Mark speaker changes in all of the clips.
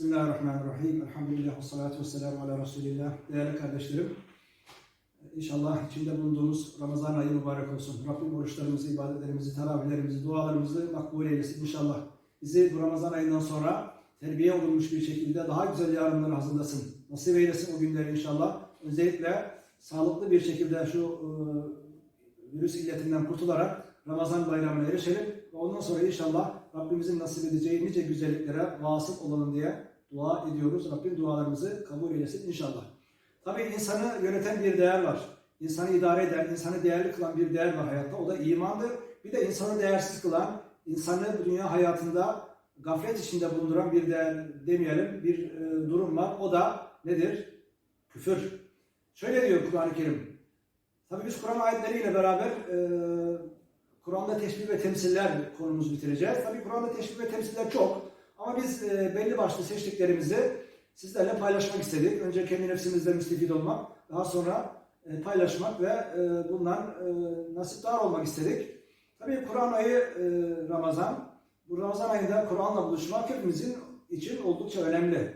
Speaker 1: Bismillahirrahmanirrahim. Elhamdülillah ve salatu ve selamu ala Resulillah. Değerli kardeşlerim, inşallah içinde bulunduğumuz Ramazan ayı mübarek olsun. Rabbim oruçlarımızı, ibadetlerimizi, teravihlerimizi, dualarımızı makbul eylesin inşallah. Bizi bu Ramazan ayından sonra terbiye olunmuş bir şekilde daha güzel yarınlara hazırlasın. Nasip eylesin o günleri inşallah. Özellikle sağlıklı bir şekilde şu e, virüs illetinden kurtularak Ramazan bayramına erişelim. Ondan sonra inşallah Rabbimizin nasip edeceği nice güzelliklere vasıl olalım diye dua ediyoruz. Rabbim dualarımızı kabul eylesin inşallah. Tabii insanı yöneten bir değer var. İnsanı idare eden, insanı değerli kılan bir değer var hayatta. O da imandır. Bir de insanı değersiz kılan, insanı dünya hayatında gaflet içinde bulunduran bir değer demeyelim bir e, durum var. O da nedir? Küfür. Şöyle diyor Kur'an-ı Kerim. Tabii biz Kur'an ayetleriyle beraber e, Kur'an'da teşbih ve temsiller konumuzu bitireceğiz. Tabii Kur'an'da teşbih ve temsiller çok. Ama biz e, belli başlı seçtiklerimizi sizlerle paylaşmak istedik. Önce kendi nefsimizde müstefid olmak, daha sonra e, paylaşmak ve e, bundan e, nasipdar olmak istedik. Tabii Kur'an ayı e, Ramazan. Bu Ramazan ayında Kur'an'la buluşmak hepimizin için oldukça önemli.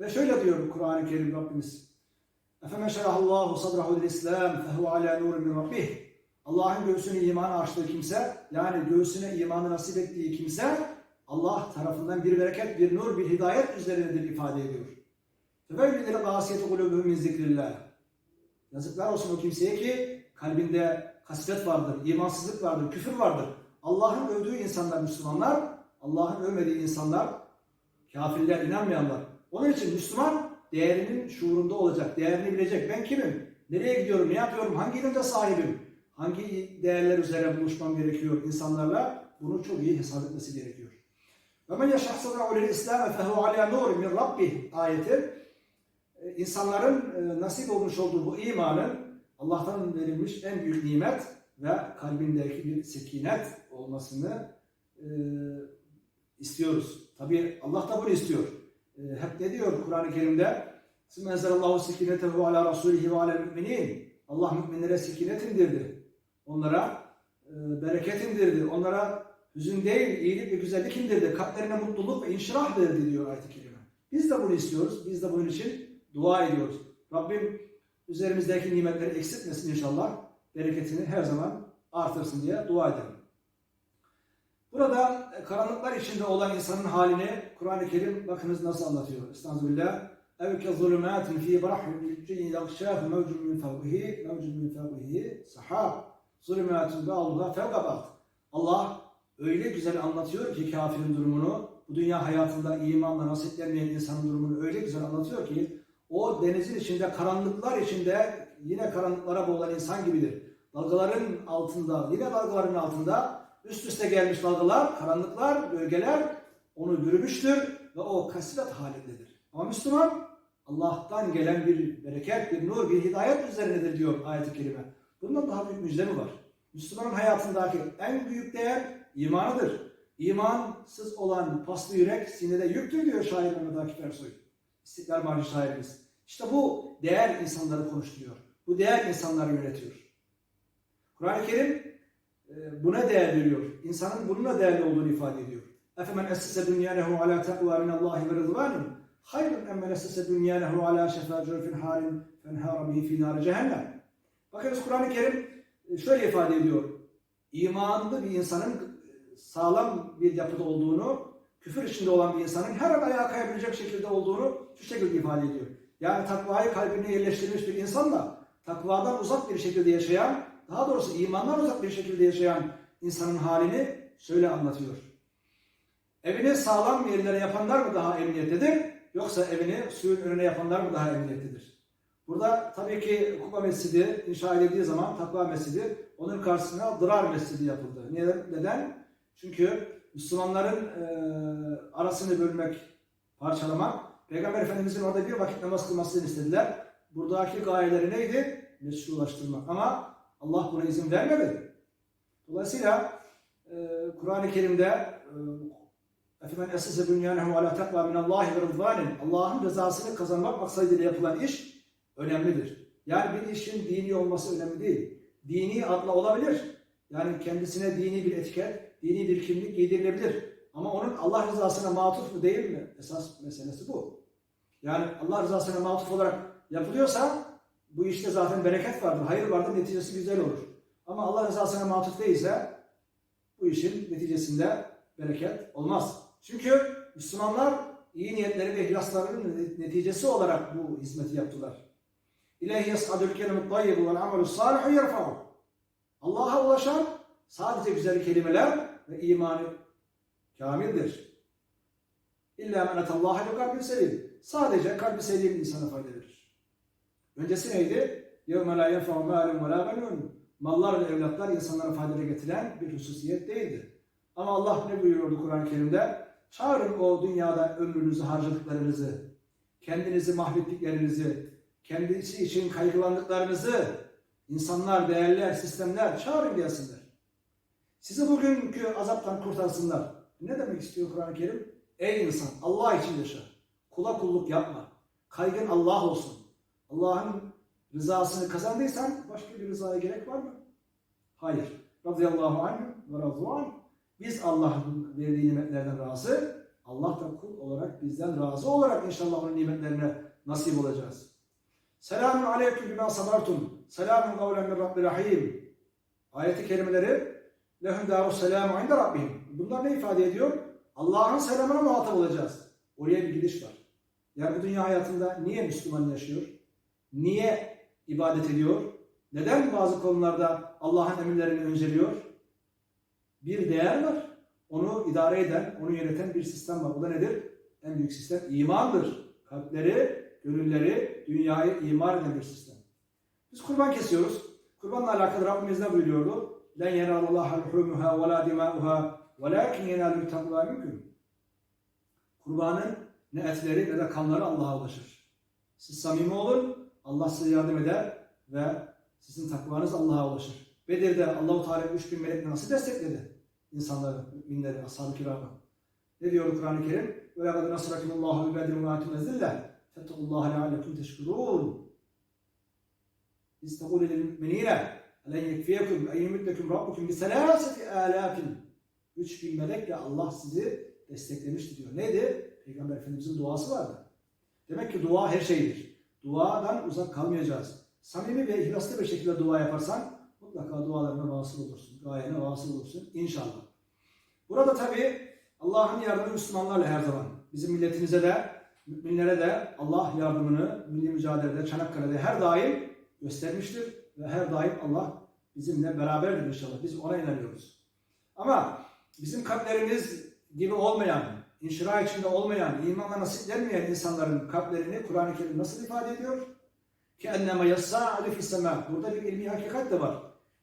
Speaker 1: Ve şöyle diyor Kur'an-ı Kerim Rabbimiz. Efemen şerahallahu sadrahu islam fehu ala nurun min rabbih. Allah'ın göğsüne imanı açtığı kimse, yani göğsüne imanı nasip ettiği kimse, Allah tarafından bir bereket, bir nur, bir hidayet üzerindedir ifade ediyor. Tefeyyülleri gâsiyeti kulübühüm min zikrillah. Yazıklar olsun o kimseye ki kalbinde kasvet vardır, imansızlık vardır, küfür vardır. Allah'ın övdüğü insanlar Müslümanlar, Allah'ın övmediği insanlar, kafirler, inanmayanlar. Onun için Müslüman değerinin şuurunda olacak, değerini bilecek. Ben kimim? Nereye gidiyorum? Ne yapıyorum? Hangi ilimde sahibim? Hangi değerler üzerine buluşmam gerekiyor insanlarla? Bunu çok iyi hesap etmesi gerekiyor. Yeşahsana ulil İslam fehu ala nur min rabbih ayeti e, insanların e, nasip olmuş olduğu bu imanın Allah'tan verilmiş en büyük nimet ve kalbindeki bir sekinet olmasını e, istiyoruz. Tabi Allah da bunu istiyor. Hep ne diyor Kur'an-ı Kerim'de? Sümme enzelallahu sekinetehu ala rasulihi ve ala. Allah müminlere sekinet indirdi. Onlara e, bereket indirdi. Onlara Hüzün değil, iyilik ve güzellik indirdi. Kalplerine mutluluk ve inşirah verdi diyor ayet-i kerime. Biz de bunu istiyoruz. Biz de bunun için dua ediyoruz. Rabbim üzerimizdeki nimetleri eksiltmesin inşallah. Bereketini her zaman artırsın diye dua edelim. Burada e, karanlıklar içinde olan insanın halini Kur'an-ı Kerim bakınız nasıl anlatıyor. Estağfirullah. Evke zulümatun fi brahmin yüccin yakşâhu mevcud min fevhihi mevcud min fevhihi sahab. Zulümatun ve Allah fevkabat. Allah öyle güzel anlatıyor ki kafirin durumunu, bu dünya hayatında imanla nasiplenmeyen insanın durumunu öyle güzel anlatıyor ki o denizin içinde, karanlıklar içinde yine karanlıklara boğulan insan gibidir. Dalgaların altında, yine dalgaların altında üst üste gelmiş dalgalar, karanlıklar, bölgeler onu bürümüştür ve o kasvet halindedir. Ama Müslüman Allah'tan gelen bir bereket, bir nur, bir hidayet üzerindedir diyor ayet-i kerime. Bundan daha büyük müjde mi var? Müslümanın hayatındaki en büyük değer imanıdır. İmansız olan paslı yürek sinede yüktür diyor şair Mehmet Akif Ersoy. İstiklal Marşı şairimiz. İşte bu değer insanları konuşturuyor. Bu değer insanları yönetiyor. Kur'an-ı Kerim e, buna değer veriyor. İnsanın bununla değerli olduğunu ifade ediyor. Efemen essese dünyanehu ala takva minallahi ve rızvanin hayrun emmen essese dünyanehu ala şefa cürfin harin fenhara bihi fi nari cehennem. Bakınız Kur'an-ı Kerim e, şöyle ifade ediyor. İmanlı bir insanın sağlam bir yapıda olduğunu, küfür içinde olan bir insanın her an ayağa kayabilecek şekilde olduğunu şu şekilde ifade ediyor. Yani takvayı kalbine yerleştirmiş bir insanla takvadan uzak bir şekilde yaşayan, daha doğrusu imandan uzak bir şekilde yaşayan insanın halini şöyle anlatıyor. Evini sağlam yerlere yapanlar mı daha emniyettedir? Yoksa evini suyun önüne yapanlar mı daha emniyettedir? Burada tabii ki Kuba Mescidi inşa edildiği zaman Takva Mescidi onun karşısına Dırar Mescidi yapıldı. Neden? Çünkü Müslümanların e, arasını bölmek, parçalamak, Peygamber Efendimizin orada bir vakit namaz kılmasını istediler. Buradaki gayeleri neydi? Meşrulaştırmak. Ama Allah buna izin vermedi. Dolayısıyla e, Kur'an-ı Kerim'de e, Efemen esese dünyanehu ala takva minallahi ve rızvanin Allah'ın rızasını kazanmak maksadıyla yapılan iş önemlidir. Yani bir işin dini olması önemli değil. Dini adla olabilir. Yani kendisine dini bir etiket, dini bir kimlik giydirilebilir. Ama onun Allah rızasına matuf mu değil mi? Esas meselesi bu. Yani Allah rızasına matuf olarak yapılıyorsa bu işte zaten bereket vardır, hayır vardır, neticesi güzel olur. Ama Allah rızasına matuf değilse bu işin neticesinde bereket olmaz. Çünkü Müslümanlar iyi niyetleri ve ihlaslarının neticesi olarak bu hizmeti yaptılar. İleyhi yes'adül kelimut tayyibu vel amelü salihu yerfa'u. Allah'a ulaşan sadece güzel kelimeler ve imanı kamildir. İlla men etallaha bi kalbin selim. Sadece kalbi selim insana fayda verir. Öncesi neydi? يَوْمَ لَا يَنْفَعُ مَالٌ وَلَا بَنُونَ Mallar ve evlatlar insanlara fayda getiren bir hususiyet değildir. Ama Allah ne buyuruyordu Kur'an-ı Kerim'de? Çağırın o dünyada ömrünüzü harcadıklarınızı, kendinizi mahvettiklerinizi, kendisi için kaygılandıklarınızı, insanlar, değerler, sistemler çağırın gelsinler. Sizi bugünkü azaptan kurtarsınlar. Ne demek istiyor Kur'an-ı Kerim? Ey insan Allah için yaşa. Kula kulluk yapma. Kaygın Allah olsun. Allah'ın rızasını kazandıysan başka bir rızaya gerek var mı? Hayır. Radıyallahu anh ve razı Biz Allah'ın verdiği nimetlerden razı, Allah da kul olarak bizden razı olarak inşallah onun nimetlerine nasip olacağız. Selamun aleyküm bima sabartum. Selamun kavlen min rahim. Ayeti kerimeleri lehum daru selamu inde Rabbihim. Bunlar ne ifade ediyor? Allah'ın selamına muhatap olacağız. Oraya bir gidiş var. Yani bu dünya hayatında niye Müslüman yaşıyor? Niye ibadet ediyor? Neden bazı konularda Allah'ın emirlerini önceliyor? Bir değer var. Onu idare eden, onu yöneten bir sistem var. Bu da nedir? En büyük sistem imandır. Kalpleri, gönülleri, dünyayı imar eden bir sistem. Biz kurban kesiyoruz. Kurbanla alakalı Rabbimiz ne buyuruyordu? لَنْ يَنَالَ اللّٰهَ لُحُومُهَا وَلَا دِمَاؤُهَا وَلَاكِنْ يَنَالُ التَّقْوَى مِنْكُمْ Kurbanın ne etleri ne de kanları Allah'a ulaşır. Siz samimi olun, Allah size yardım eder ve sizin takvanız Allah'a ulaşır. Bedir'de Allahu Teala 3000 melek nasıl destekledi? İnsanları, müminleri, ashab-ı kiramı. Ne diyor Kur'an-ı Kerim? وَلَقَدْ نَصْرَكُمُ اللّٰهُ بِبَدْرٍ وَاَتُمْ اَزِلَّهِ فَاتَّقُوا اللّٰهَ لَعَلَّكُمْ تَشْكُرُونَ İz تَقُولِ Elen yekfiyekum en yumiddekum rabbukum bi selaseti alatin. 3000 melekle Allah sizi desteklemişti diyor. Neydi? Peygamber Efendimizin duası vardı. Demek ki dua her şeydir. Duadan uzak kalmayacağız. Samimi ve ihlaslı bir şekilde dua yaparsan mutlaka dualarına vasıl olursun. Gayene vasıl olursun inşallah. Burada tabi Allah'ın yardımı Müslümanlarla her zaman. Bizim milletimize de, müminlere de Allah yardımını milli mücadelede, Çanakkale'de her daim göstermiştir. Ve her daim Allah bizimle beraberdir inşallah. Biz ona inanıyoruz. Ama bizim kalplerimiz gibi olmayan, inşira içinde olmayan, imanla nasiplenmeyen insanların kalplerini Kur'an-ı Kerim nasıl ifade ediyor? Ki enneme yassâ'alü fissemâ. Burada bir ilmi hakikat de var.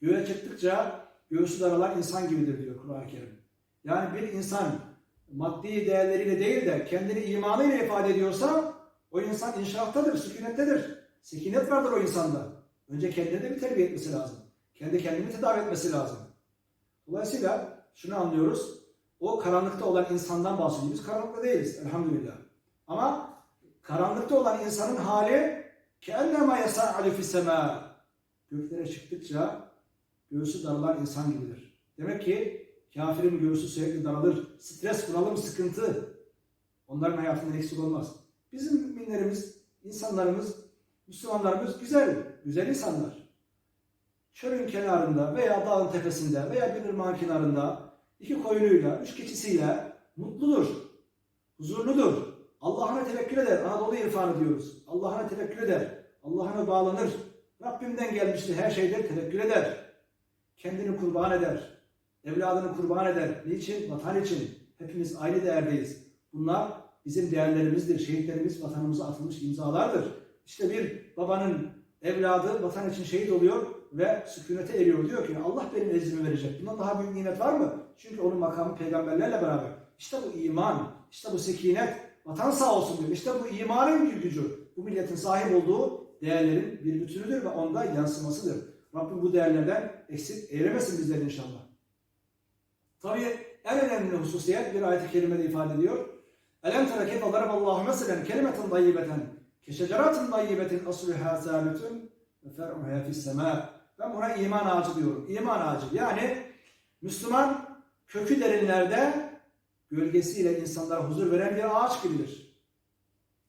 Speaker 1: Göğe çıktıkça göğsü daralan insan gibidir diyor Kur'an-ı Kerim. Yani bir insan maddi değerleriyle değil de kendini imanıyla ifade ediyorsa o insan inşaattadır, sükunettedir. Sekinet vardır o insanda. Önce kendine de bir terbiye etmesi lazım. Kendi kendini tedavi etmesi lazım. Dolayısıyla şunu anlıyoruz. O karanlıkta olan insandan bahsediyoruz. Biz karanlıkta değiliz elhamdülillah. Ama karanlıkta olan insanın hali kendime yasa'alu fissema. Göklere çıktıkça göğsü daralan insan gibidir. Demek ki kafirin göğsü sürekli daralır. Stres, bunalım, sıkıntı. Onların hayatında eksik olmaz. Bizim müminlerimiz, insanlarımız Müslümanlarımız güzel, güzel insanlar. Çölün kenarında veya dağın tepesinde veya bir ırmağın kenarında iki koyunuyla, üç keçisiyle mutludur, huzurludur. Allah'ına tevekkül eder. Anadolu irfanı diyoruz. Allah'ına tevekkül eder. Allah'ına bağlanır. Rabbimden gelmiştir her şeyde tevekkül eder. Kendini kurban eder. Evladını kurban eder. Niçin? Vatan için. Hepimiz aynı değerdeyiz. Bunlar bizim değerlerimizdir. Şehitlerimiz vatanımıza atılmış imzalardır. İşte bir babanın evladı vatan için şehit oluyor ve sükunete eriyor. Diyor ki Allah benim erzimi verecek. Bundan daha büyük nimet var mı? Çünkü onun makamı peygamberlerle beraber. İşte bu iman, işte bu sekinet, vatan sağ olsun diyor. İşte bu imanın bir gücü. Bu milletin sahip olduğu değerlerin bir bütünüdür ve onda yansımasıdır. Rabbim bu değerlerden eksik eylemesin bizleri inşallah. Tabii en önemli hususiyet bir ayet-i kerimede ifade ediyor. Elem tere keyfe daraballahu meselen kelimeten dayyibeten keşeceratin dayyibetin asluha sabitun ve fer'uha fis sema. Ben buna iman ağacı diyorum. İman ağacı. Yani Müslüman kökü derinlerde, gölgesiyle insanlara huzur veren bir ağaç gibidir.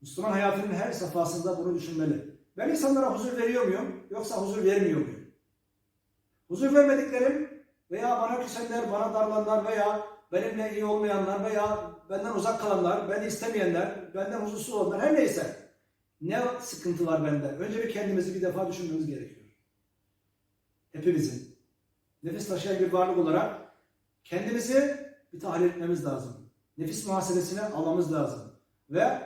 Speaker 1: Müslüman hayatının her safhasında bunu düşünmeli. Ben insanlara huzur veriyor muyum yoksa huzur vermiyor muyum? Huzur vermediklerim veya bana küsenler, bana darlananlar veya benimle iyi olmayanlar veya benden uzak kalanlar, beni istemeyenler, benden huzursuz olanlar her neyse ne sıkıntı var bende? Önce bir kendimizi bir defa düşünmemiz gerekiyor. Hepimizin nefis taşıyan bir varlık olarak kendimizi bir tahlil etmemiz lazım. Nefis muhasebesine almamız lazım. Ve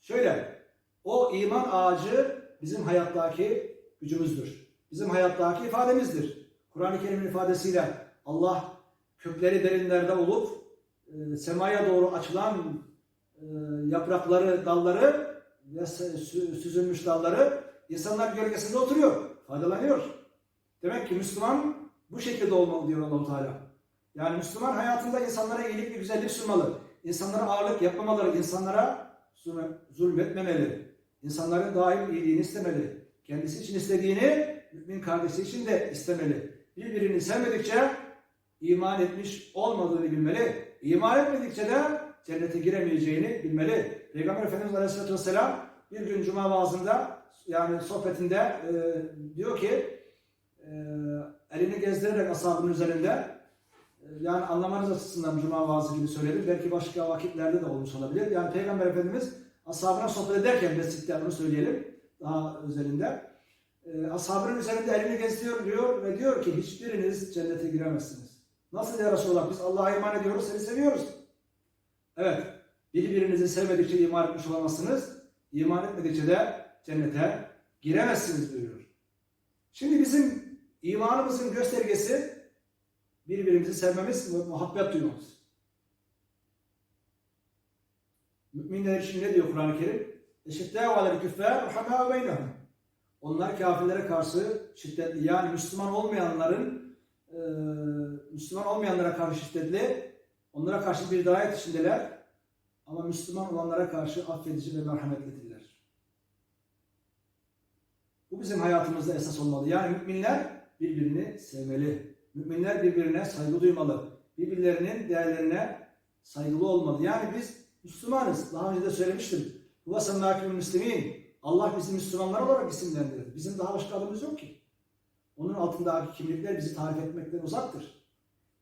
Speaker 1: şöyle, o iman ağacı bizim hayattaki gücümüzdür. Bizim hayattaki ifademizdir. Kur'an-ı Kerim'in ifadesiyle Allah kökleri derinlerde olup e, semaya doğru açılan e, yaprakları, dalları süzülmüş dalları insanlar gölgesinde oturuyor, faydalanıyor. Demek ki Müslüman bu şekilde olmalı diyor allah Teala. Yani Müslüman hayatında insanlara iyilik ve güzellik sunmalı. İnsanlara ağırlık yapmamaları, insanlara zulm- zulmetmemeli. İnsanların daim iyiliğini istemeli. Kendisi için istediğini mümin kardeşi için de istemeli. Birbirini sevmedikçe iman etmiş olmadığını bilmeli. İman etmedikçe de cennete giremeyeceğini bilmeli. Peygamber Efendimiz Aleyhisselatü Vesselam bir gün cuma vaazında yani sohbetinde e, diyor ki e, elini gezdirerek ashabının üzerinde e, yani anlamanız açısından cuma vaazı gibi söyledim. Belki başka vakitlerde de olmuş olabilir. Yani Peygamber Efendimiz ashabına sohbet ederken mescitte bunu söyleyelim daha özelinde. E, ashabının üzerinde elini gezdiriyor diyor ve diyor ki hiçbiriniz cennete giremezsiniz. Nasıl ya Resulallah biz Allah'a iman ediyoruz seni seviyoruz. Evet birbirinizi sevmedikçe iman etmiş olamazsınız. İman etmedikçe de cennete giremezsiniz buyuruyor. Şimdi bizim imanımızın göstergesi birbirimizi sevmemiz ve muhabbet duymamız. Müminler için ne diyor Kur'an-ı Kerim? Eşittâ ve alel küffâr hamâ beynehum. Onlar kafirlere karşı şiddetli yani Müslüman olmayanların e, Müslüman olmayanlara karşı şiddetli, onlara karşı bir dirayet içindeler ama Müslüman olanlara karşı affedici ve merhametlidirler. Bu bizim hayatımızda esas olmalı. Yani müminler birbirini sevmeli. Müminler birbirine saygı duymalı. Birbirlerinin değerlerine saygılı olmalı. Yani biz Müslümanız. Daha önce de söylemiştim. Huvasemnâkül müslimin. Allah bizi Müslümanlar olarak isimlendirir. Bizim daha başka adımız yok ki. Onun altındaki kimlikler bizi tarif etmekten uzaktır.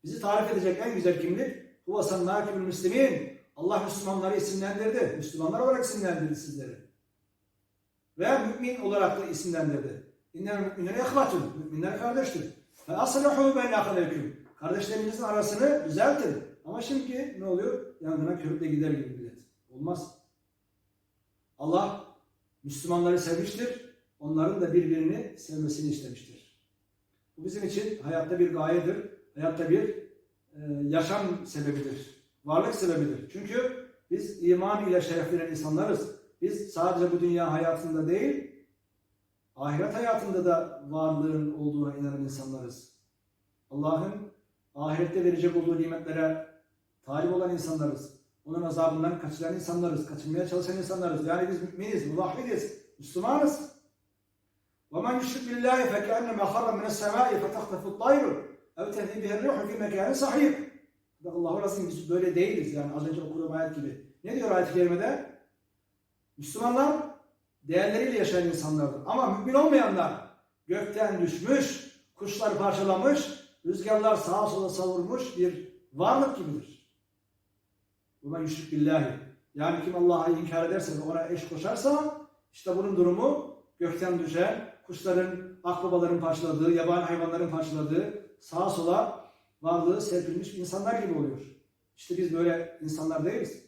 Speaker 1: Bizi tarif edecek en güzel kimlik Huvasemnâkül müslimin. Allah Müslümanları isimlendirdi. Müslümanlar olarak isimlendirdi sizleri. Ve mümin olarak da isimlendirdi. İnnel müminler ehvatun. Müminler kardeştir. Fe aslihu beyne ahaleküm. Kardeşlerinizin arasını düzeltin. Ama şimdi ne oluyor? Yangına körükle gider gibi millet. Olmaz. Allah Müslümanları sevmiştir. Onların da birbirini sevmesini istemiştir. Bu bizim için hayatta bir gayedir. Hayatta bir e, yaşam sebebidir Varlık sebebidir. Çünkü biz iman ile şereflenen insanlarız. Biz sadece bu dünya hayatında değil, ahiret hayatında da varlığın olduğuna inanan insanlarız. Allah'ın ahirette verecek olduğu nimetlere talip olan insanlarız. Onun azabından kaçıran insanlarız. Kaçınmaya çalışan insanlarız. Yani biz müminiz, muvahhidiz, Müslümanız. وَمَنْ يُشْرِكْ بِاللّٰهِ فَكَأَنَّمَا خَرَّ مِنَ السَّمَاءِ فَتَخْتَفُ الطَّيْرُ اَوْ تَهْدِي بِهِ الرِّيحُ فِي مَكَانٍ صَحِيحٍ Allahu Azim biz böyle değiliz yani az önce okuduğum ayet gibi. Ne diyor ayet-i kerimede? Müslümanlar değerleriyle yaşayan insanlardır. Ama mümin olmayanlar gökten düşmüş, kuşlar parçalamış, rüzgarlar sağa sola savurmuş bir varlık gibidir. Buna yüşrik billahi. Yani kim Allah'ı inkar ederse ve ona eş koşarsa işte bunun durumu gökten düşen, kuşların, akbabaların parçaladığı, yabani hayvanların parçaladığı, sağa sola varlığı serpilmiş insanlar gibi oluyor. İşte biz böyle insanlar değiliz.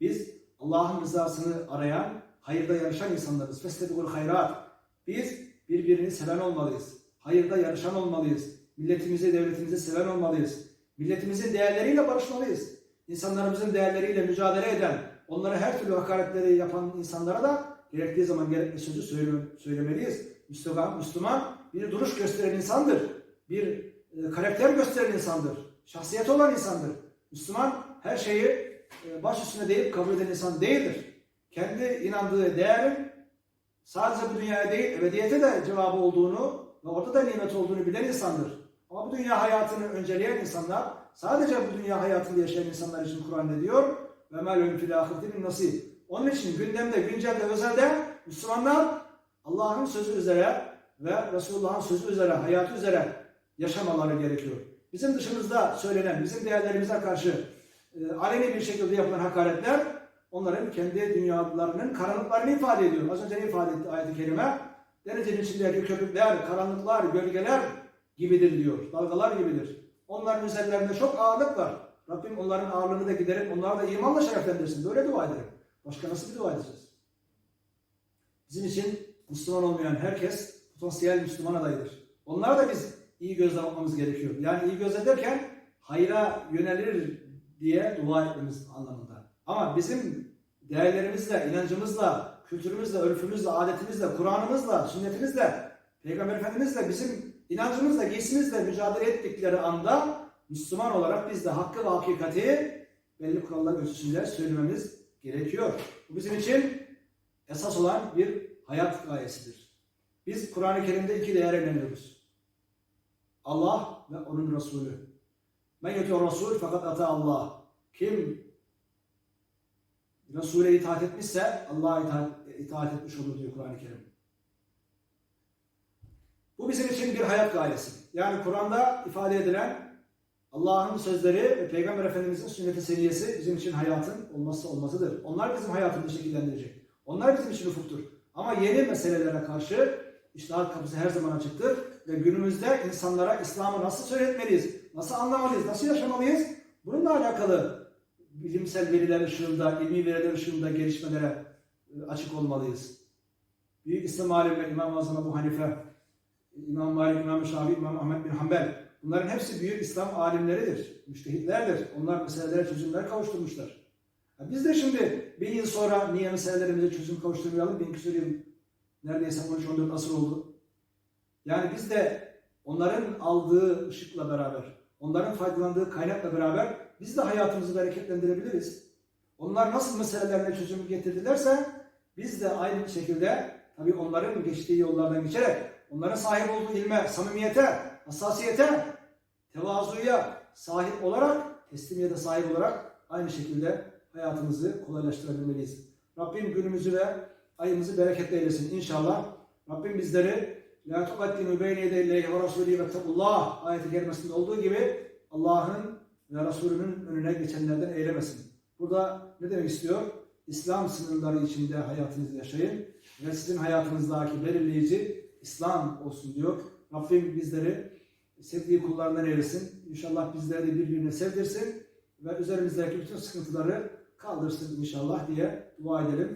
Speaker 1: Biz Allah'ın rızasını arayan, hayırda yarışan insanlarız. Festebul hayrat. Biz birbirini seven olmalıyız. Hayırda yarışan olmalıyız. Milletimizi, devletimizi seven olmalıyız. Milletimizin değerleriyle barışmalıyız. İnsanlarımızın değerleriyle mücadele eden, onlara her türlü hakaretleri yapan insanlara da gerektiği zaman gerekli sözü söyle- söylemeliyiz. Müslüman, Müslüman bir duruş gösteren insandır. Bir e, karakter gösteren insandır. Şahsiyet olan insandır. Müslüman her şeyi e, baş üstüne deyip kabul eden insan değildir. Kendi inandığı değerin sadece bu dünyaya değil ebediyete de cevabı olduğunu ve orada da nimet olduğunu bilen insandır. Ama bu dünya hayatını önceleyen insanlar sadece bu dünya hayatında yaşayan insanlar için Kur'an ne diyor? Ve melun fil nasib. Onun için gündemde, güncelde, özelde Müslümanlar Allah'ın sözü üzere ve Resulullah'ın sözü üzere, hayatı üzere yaşamaları gerekiyor. Bizim dışımızda söylenen, bizim değerlerimize karşı e, aleni bir şekilde yapılan hakaretler onların kendi dünyalarının karanlıklarını ifade ediyor. Az önce ne ifade etti ayet-i kerime? Denizin içindeki köpükler, karanlıklar, gölgeler gibidir diyor. Dalgalar gibidir. Onların üzerlerinde çok ağırlık var. Rabbim onların ağırlığını da giderip onları da imanla şereflendirsin. Böyle dua ederim. Başka nasıl bir dua edeceğiz? Bizim için Müslüman olmayan herkes potansiyel Müslüman adayıdır. Onlara da biz iyi gözle bakmamız gerekiyor. Yani iyi gözle derken hayra yönelir diye dua etmemiz anlamında. Ama bizim değerlerimizle, inancımızla, kültürümüzle, örfümüzle, adetimizle, Kur'an'ımızla, sünnetimizle, Peygamber Efendimizle, bizim inancımızla, giysimizle mücadele ettikleri anda Müslüman olarak biz de hakkı ve hakikati belli kurallar ölçüsünde söylememiz gerekiyor. Bu bizim için esas olan bir hayat gayesidir. Biz Kur'an-ı Kerim'de iki değere inanıyoruz. Allah ve onun Resulü. Men yutu Resul fakat ata Allah. Kim Resul'e itaat etmişse Allah'a itaat, itaat etmiş olur diyor Kur'an-ı Kerim. Bu bizim için bir hayat gayesi. Yani Kur'an'da ifade edilen Allah'ın sözleri ve Peygamber Efendimiz'in sünnet-i seniyesi bizim için hayatın olmazsa olmazıdır. Onlar bizim hayatımızı şekillendirecek. Onlar bizim için ufuktur. Ama yeni meselelere karşı iştahat kapısı her zaman açıktır. Ve günümüzde insanlara İslam'ı nasıl söyletmeliyiz, nasıl anlamalıyız, nasıl yaşamalıyız? Bununla alakalı bilimsel veriler ışığında, ilmi veriler ışığında gelişmelere e, açık olmalıyız. Büyük İslam alimleri İmam-ı Azam Ebu Hanife, İmam Malik, İmam Şafii, İmam Ahmet bin Hanbel bunların hepsi büyük İslam alimleridir, müştehitlerdir. Onlar meselelere çözümler kavuşturmuşlar. Biz de şimdi bir yıl sonra niye meselelerimize çözüm kavuşturmayalım? Ben küsur yıl, neredeyse 13-14 asır oldu. Yani biz de onların aldığı ışıkla beraber, onların faydalandığı kaynakla beraber biz de hayatımızı bereketlendirebiliriz. Onlar nasıl meselelerine çözüm getirdilerse biz de aynı şekilde tabii onların geçtiği yollardan geçerek onların sahip olduğu ilme, samimiyete, hassasiyete, tevazuya sahip olarak, teslimiyete sahip olarak aynı şekilde hayatımızı kolaylaştırabilmeliyiz. Rabbim günümüzü ve ayımızı bereketli eylesin inşallah. Rabbim bizleri La tukaddimu beyne yedeyillahi ve rasulü ve tekullah ayeti kerimesinde olduğu gibi Allah'ın ve Resulünün önüne geçenlerden eylemesin. Burada ne demek istiyor? İslam sınırları içinde hayatınızı yaşayın ve sizin hayatınızdaki belirleyici İslam olsun diyor. Rabbim bizleri sevdiği kullarından eylesin. İnşallah bizleri de birbirine sevdirsin ve üzerimizdeki bütün sıkıntıları kaldırsın inşallah diye dua edelim.